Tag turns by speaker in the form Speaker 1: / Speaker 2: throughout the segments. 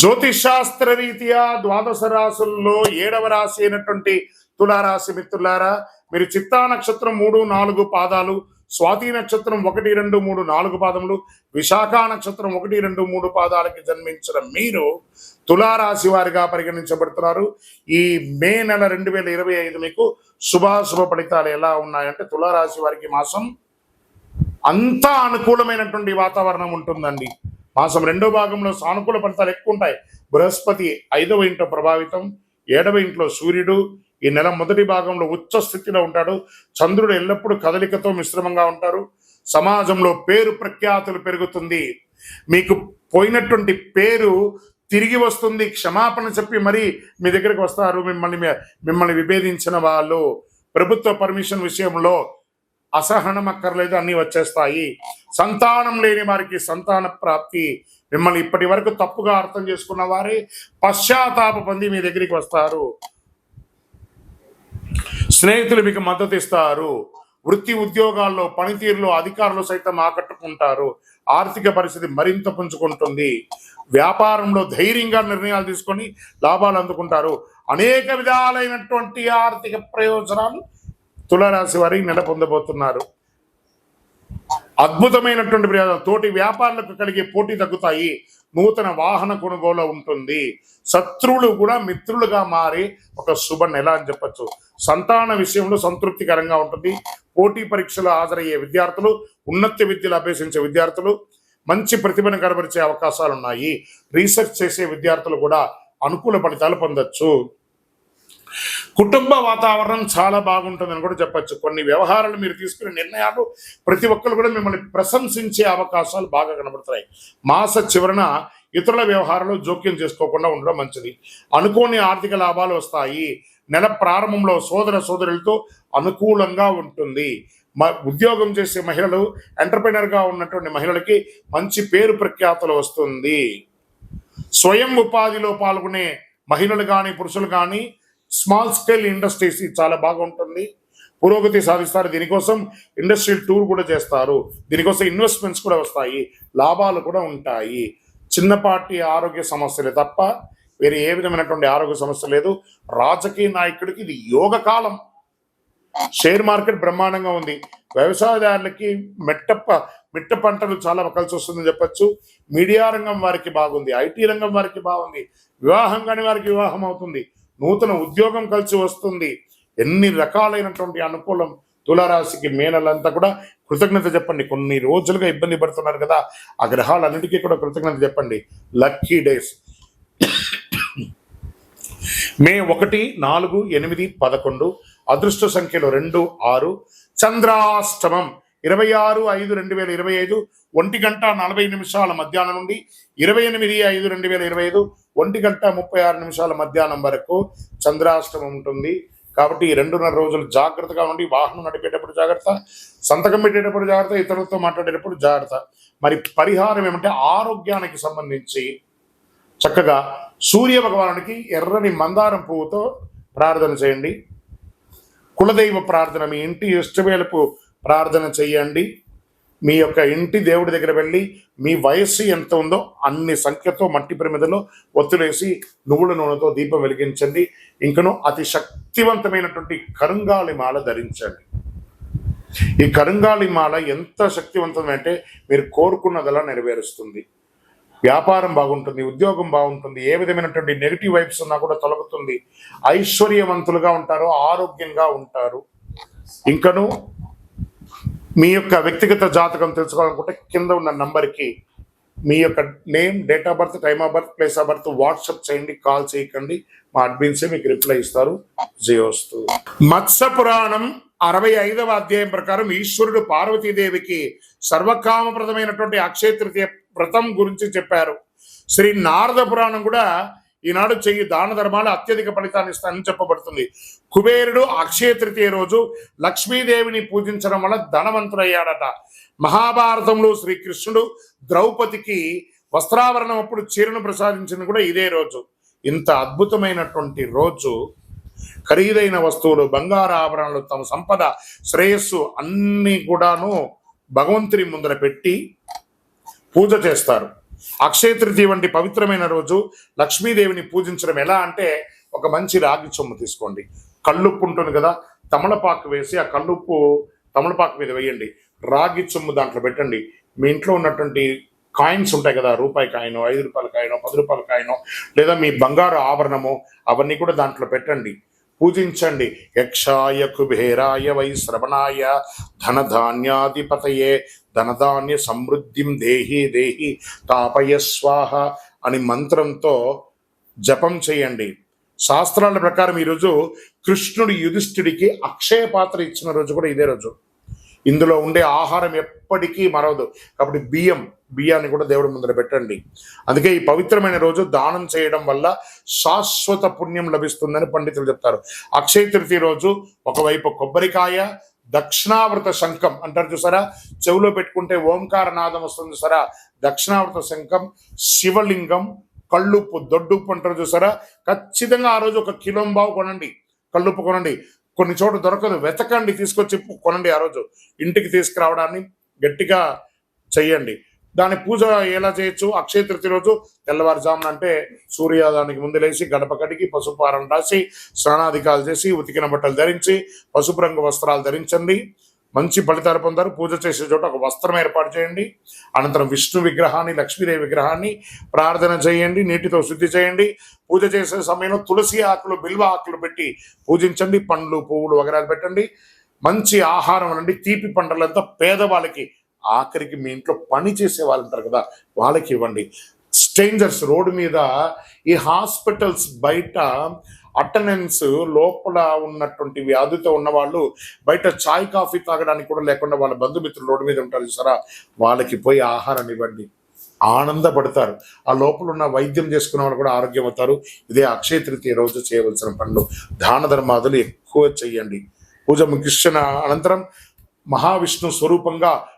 Speaker 1: జ్యోతిషాస్త్ర రీత్యా ద్వాదశ రాసుల్లో ఏడవ రాశి అయినటువంటి తులారాశి మిత్రులారా మీరు చిత్తా నక్షత్రం మూడు నాలుగు పాదాలు స్వాతి నక్షత్రం ఒకటి రెండు మూడు నాలుగు పాదములు విశాఖ నక్షత్రం ఒకటి రెండు మూడు పాదాలకి జన్మించిన మీరు తులారాశి వారిగా పరిగణించబడుతున్నారు. ఈ మే నెల రెండు వేల ఇరవై ఐదు మీకు శుభాశుభ ఫలితాలు ఎలా ఉన్నాయంటే తులారాశి వారికి మాసం అంతా అనుకూలమైనటువంటి వాతావరణం ఉంటుందండి. మాసం రెండో భాగంలో సానుకూల ఫలితాలు ఎక్కువ ఉంటాయి బృహస్పతి ఐదవ ఇంట్లో ప్రభావితం ఏడవ ఇంట్లో సూర్యుడు. ఈ నెల మొదటి భాగంలో ఉచ్చ స్థితిలో ఉంటాడు. చంద్రుడు ఎల్లప్పుడూ కదలికతో మిశ్రమంగా ఉంటారు. సమాజంలో పేరు ప్రఖ్యాతులు పెరుగుతుంది. మీకు పోయినటువంటి పేరు తిరిగి వస్తుంది. క్షమాపణ చెప్పి మరీ మీ దగ్గరికి వస్తారు. మిమ్మల్ని మిమ్మల్ని విభేదించిన వాళ్ళు. ప్రభుత్వ పర్మిషన్ విషయంలో అసహనం అక్కర్లేదు అన్నీ వచ్చేస్తాయి. సంతానం లేని వారికి సంతాన ప్రాప్తి. మిమ్మల్ని ఇప్పటి వరకు తప్పుగా అర్థం చేసుకున్న వారే పశ్చాత్తాప పొంది మీ దగ్గరికి వస్తారు. స్నేహితులు మీకు మద్దతు ఇస్తారు. వృత్తి ఉద్యోగాల్లో పనితీరులో అధికారులు సైతం ఆకట్టుకుంటారు. ఆర్థిక పరిస్థితి మరింత పుంజుకుంటుంది. వ్యాపారంలో ధైర్యంగా నిర్ణయాలు తీసుకొని లాభాలు అందుకుంటారు. అనేక విధాలైనటువంటి ఆర్థిక ప్రయోజనాలు తులారాశి వారి నెల పొందబోతున్నారు అద్భుతమైనటువంటి ప్రయోజనం. తోటి వ్యాపారులకు కలిగే పోటీ తగ్గుతాయి. నూతన వాహన కొనుగోలు ఉంటుంది. శత్రువులు కూడా మిత్రులుగా మారి ఒక శుభ నెల అని చెప్పచ్చు. సంతాన విషయంలో సంతృప్తికరంగా ఉంటుంది. పోటీ పరీక్షలు హాజరయ్యే విద్యార్థులు ఉన్నత విద్యలు అభ్యసించే విద్యార్థులు మంచి ప్రతిభను కనబరిచే అవకాశాలు ఉన్నాయి రీసెర్చ్ చేసే విద్యార్థులు కూడా అనుకూల ఫలితాలు పొందొచ్చు. కుటుంబ వాతావరణం చాలా బాగుంటుందని కూడా చెప్పొచ్చు. కొన్ని వ్యవహారాలు మీరు తీసుకునే నిర్ణయాలు ప్రతి ఒక్కరు కూడా మిమ్మల్ని ప్రశంసించే అవకాశాలు బాగా కనబడుతున్నాయి. మాస చివరన ఇతరుల వ్యవహారాలు జోక్యం చేసుకోకుండా ఉండడం మంచిది. అనుకోని ఆర్థిక లాభాలు వస్తాయి. నెల ప్రారంభంలో సోదర సోదరులతో అనుకూలంగా ఉంటుంది. మ ఉద్యోగం చేసే మహిళలు ఎంటర్ప్రినర్గా ఉన్నటువంటి మహిళలకి మంచి పేరు ప్రఖ్యాతలు వస్తుంది. స్వయం ఉపాధిలో పాల్గొనే మహిళలు కానీ పురుషులు కానీ స్మాల్ స్కేల్ ఇండస్ట్రీస్ ఇది చాలా బాగుంటుంది. పురోగతి సాధిస్తారు. దీనికోసం ఇండస్ట్రియల్ టూర్ కూడా చేస్తారు. దీనికోసం ఇన్వెస్ట్మెంట్స్ కూడా వస్తాయి. లాభాలు కూడా ఉంటాయి. చిన్నపాటి ఆరోగ్య సమస్యలే తప్ప వేరే ఏ విధమైనటువంటి ఆరోగ్య సమస్య లేదు. రాజకీయ నాయకుడికి ఇది యోగ కాలం. షేర్ మార్కెట్ బ్రహ్మాండంగా ఉంది. వ్యవసాయదారులకి మెట్ట మిట్ట పంటలు చాలా కలిసి వస్తుందని చెప్పచ్చు. మీడియా రంగం వారికి బాగుంది. ఐటీ రంగం వారికి బాగుంది. వివాహం కాని వారికి వివాహం అవుతుంది. నూతన ఉద్యోగం కలిసి వస్తుంది. ఎన్ని రకాలైనటువంటి అనుకూలం తులారాశికి మేనలంతా కూడా కృతజ్ఞత చెప్పండి. కొన్ని రోజులుగా ఇబ్బంది పడుతున్నారు కదా ఆ గ్రహాలన్నిటికీ కూడా కృతజ్ఞత చెప్పండి. Lucky days. మే ఒకటి నాలుగు ఎనిమిది పదకొండు అదృష్ట సంఖ్యలో రెండు ఆరు చంద్రాష్టమం. ఇరవై ఆరు ఐదు రెండు వేల ఇరవై ఐదు ఒంటి గంట నలభై నిమిషాల మధ్యాహ్నం నుండి ఇరవై ఎనిమిది ఐదు రెండు వేల ఇరవై ఐదు ఒంటి గంట ముప్పై ఆరు నిమిషాల మధ్యాహ్నం వరకు చంద్రాష్టమం ఉంటుంది. కాబట్టి ఈ రెండున్నర రోజులు జాగ్రత్తగా ఉండి వాహనం నడిపేటప్పుడు జాగ్రత్త సంతకం పెట్టేటప్పుడు జాగ్రత్త ఇతరులతో మాట్లాడేటప్పుడు జాగ్రత్త. మరి పరిహారం ఏమంటే ఆరోగ్యానికి సంబంధించి చక్కగా సూర్య భగవానుడికి ఎర్రని మందారం పువ్వుతో ప్రార్థన చేయండి. కులదైవ ప్రార్థన మీ ఇంటి ఇష్టవేలపు ప్రార్థన చేయండి. మీ యొక్క ఇంటి దేవుడి దగ్గర వెళ్ళి మీ వయస్సు ఎంత ఉందో అన్ని సంఖ్యతో మట్టి ప్రమిదలో ఒత్తులేసి నువ్వుల నూనెతో దీపం వెలిగించండి. ఇంకను అతి శక్తివంతమైనటువంటి కరుంగాలి మాల ధరించండి. ఈ కరుంగాలి మాల ఎంత శక్తివంతమంటే మీరు కోరుకున్నదలా నెరవేరుస్తుంది. వ్యాపారం బాగుంటుంది ఉద్యోగం బాగుంటుంది ఏ విధమైనటువంటి నెగిటివ్ వైబ్స్ ఉన్నా కూడా తొలగుతుంది. ఐశ్వర్యవంతులుగా ఉంటారు ఆరోగ్యంగా ఉంటారు. ఇంకను మీ యొక్క వ్యక్తిగత జాతకం తెలుసుకోవాలనుకుంటే కింద ఉన్న నంబర్కి మీ యొక్క name date of birth time of birth place of birth WhatsApp చేయండి కాల్ చేయకండి. మా అడ్మిన్సే మీకు రిప్లై ఇస్తారు. జయోస్తు. మత్స్య పురాణం అరవై ఐదవ అధ్యాయం ప్రకారం ఈశ్వరుడు పార్వతీదేవికి సర్వకామప్రదమైనటువంటి అక్షయ తృతీయ వ్రతం గురించి చెప్పారు. శ్రీ నారద పురాణం కూడా ఈనాడు చెయ్యి దాన ధర్మాలు అత్యధిక ఫలితాన్ని ఇస్తానని చెప్పబడుతుంది. కుబేరుడు అక్షయ తృతీయ రోజు లక్ష్మీదేవిని పూజించడం వల్ల ధనవంతుడయ్యాడట. మహాభారతంలో శ్రీకృష్ణుడు ద్రౌపదికి వస్త్రావరణం అప్పుడు చీరను ప్రసాదించింది కూడా ఇదే రోజు. ఇంత అద్భుతమైనటువంటి రోజు. ఖరీదైన వస్తువులు బంగారు ఆభరణాలు తమ సంపద శ్రేయస్సు అన్ని కూడాను భగవంతుని ముందర పెట్టి పూజ చేస్తారు. అక్షయ తృతీయ వంటి పవిత్రమైన రోజు లక్ష్మీదేవిని పూజించడం ఎలా అంటే ఒక మంచి రాగి చొమ్ము తీసుకోండి. కళ్ళుప్పు ఉంటుంది కదా తమలపాకు వేసి ఆ కళ్ళుప్పు తమలపాకు మీద వేయండి. రాగి చొమ్ము దాంట్లో పెట్టండి. మీ ఇంట్లో ఉన్నటువంటి కాయిన్స్ ఉంటాయి కదా రూపాయి కాయినో ఐదు రూపాయల కాయినో పది రూపాయల కాయినో లేదా మీ బంగారు ఆభరణము అవన్నీ కూడా దాంట్లో పెట్టండి. పూజించండి. యక్షాయ కుబేరాయ వై శ్రవణాయ ధనధాన్యాధిపతయే ధనధాన్య సమృద్ధిం దేహి దేహి తాపయ స్వాహ అని మంత్రంతో జపం చేయండి. శాస్త్రాల ప్రకారం ఈరోజు కృష్ణుడు యుధిష్ఠుడికి అక్షయ పాత్ర ఇచ్చిన రోజు కూడా ఇదే రోజు. ఇందులో ఉండే ఆహారం ఎప్పటికీ మరవదు. కాబట్టి బియ్యం బియ్యాన్ని కూడా దేవుడి ముందర పెట్టండి. అందుకే ఈ పవిత్రమైన రోజు దానం చేయడం వల్ల శాశ్వత పుణ్యం లభిస్తుందని పండితులు చెప్తారు. అక్షయ తృతీయ రోజు ఒకవైపు కొబ్బరికాయ దక్షిణావృత శంఖం అంటారు చూసారా? చెవిలో పెట్టుకుంటే ఓంకార నాదం వస్తుంది చూసారా? దక్షిణావృత శంఖం శివలింగం కళ్ళుప్పు దొడ్డుప్పు అంటారు చూసారా? ఖచ్చితంగా ఆ రోజు ఒక కిలోంబావు కొనండి. కళ్ళుప్పు కొనండి. కొన్ని చోట్ల దొరకదు. వెతకండి తీసుకొచ్చి కొనండి ఆ రోజు. ఇంటికి తీసుకురావడాన్ని గట్టిగా చెయ్యండి. దాని పూజ ఎలా చేయొచ్చు? అక్షయ తృతీయ రోజు తెల్లవారుజామున అంటే సూర్యోదయానికి ముందు లేచి గడప కడిగి పసుపు రాసి స్నానాధికాలు చేసి ఉతికిన బట్టలు ధరించి పసుపు రంగు వస్త్రాలు ధరించండి. మంచి ఫలితాలు పొందారు. పూజ చేసే చోట ఒక వస్త్రం ఏర్పాటు చేయండి. అనంతరం విష్ణు విగ్రహాన్ని లక్ష్మీదేవి విగ్రహాన్ని ప్రార్థన చేయండి. నీటితో శుద్ధి చేయండి. పూజ చేసే సమయంలో తులసి ఆకులు బిల్వ ఆకులు పెట్టి పూజించండి. పండ్లు పువ్వులు వగరాలు పెట్టండి. మంచి ఆహారం అనండి. తీపి పంటలంతా పేదవాళ్ళకి ఆఖరికి మీ ఇంట్లో పని చేసే వాళ్ళు ఉంటారు కదా వాళ్ళకి ఇవ్వండి. స్ట్రేంజర్స్ రోడ్డు మీద ఈ హాస్పిటల్స్ బయట అటెండెన్స్ లోపల ఉన్నటువంటి వ్యాధితో ఉన్న వాళ్ళు బయట చాయ్ కాఫీ తాగడానికి కూడా లేకుండా వాళ్ళ బంధుమిత్రులు రోడ్డు మీద ఉంటారు చూసారా? వాళ్ళకి పోయి ఆహారం ఇవ్వండి. ఆనందపడతారు. ఆ లోపల ఉన్న వైద్యం చేసుకున్న వాళ్ళు కూడా ఆరోగ్యం అవుతారు. ఇదే అక్షయ తృతీయ రోజు చేయవలసిన పనులు. దాన ధర్మాదులు ఎక్కువ చేయండి. పూజ ముగిసిన అనంతరం మహావిష్ణు స్వరూపంగా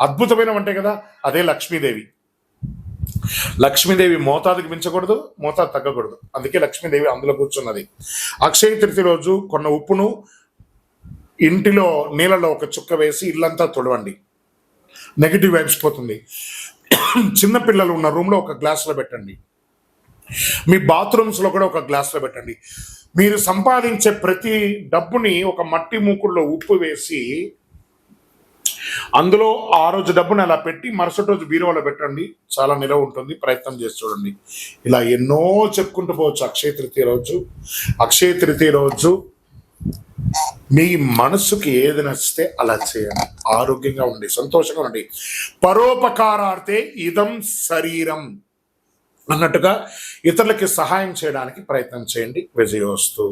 Speaker 1: అద్భుతమైన వంటే కదా అదే లక్ష్మీదేవి. లక్ష్మీదేవి మోతాదుకి మించకూడదు మోతాదు తగ్గకూడదు. అందుకే లక్ష్మీదేవి అందులో కూర్చున్నది. అక్షయ తృతి రోజు కొన్న ఉప్పును ఇంటిలో నీళ్ళలో ఒక చుక్క వేసి ఇల్లంతా తుడవండి. నెగిటివ్ వైబ్స్ పోతుంది. చిన్న పిల్లలు ఉన్న రూమ్లో ఒక గ్లాసులో పెట్టండి. మీ బాత్రూమ్స్లో కూడా ఒక గ్లాసులో పెట్టండి. మీరు సంపాదించే ప్రతి డబ్బుని ఒక మట్టి మూకుల్లో ఉప్పు వేసి అందులో ఆ రోజు డబ్బుని అలా పెట్టి మరుసటి రోజు బీరువాలో పెట్టండి. చాలా నిలవ ఉంటుంది. ప్రయత్నం చేసి చూడండి. ఇలా ఎన్నో చెప్పుకుంటూ పోవచ్చు అక్షయ తృతీయ రోజు. అక్షయ తృతీయ రోజు మీ మనసుకి ఏది నచ్చితే అలా చేయండి. ఆరోగ్యంగా ఉండి సంతోషంగా ఉండి పరోపకారార్థే ఇదం శరీరం అన్నట్టుగా ఇతరులకి సహాయం చేయడానికి ప్రయత్నం చేయండి. విజయోస్తు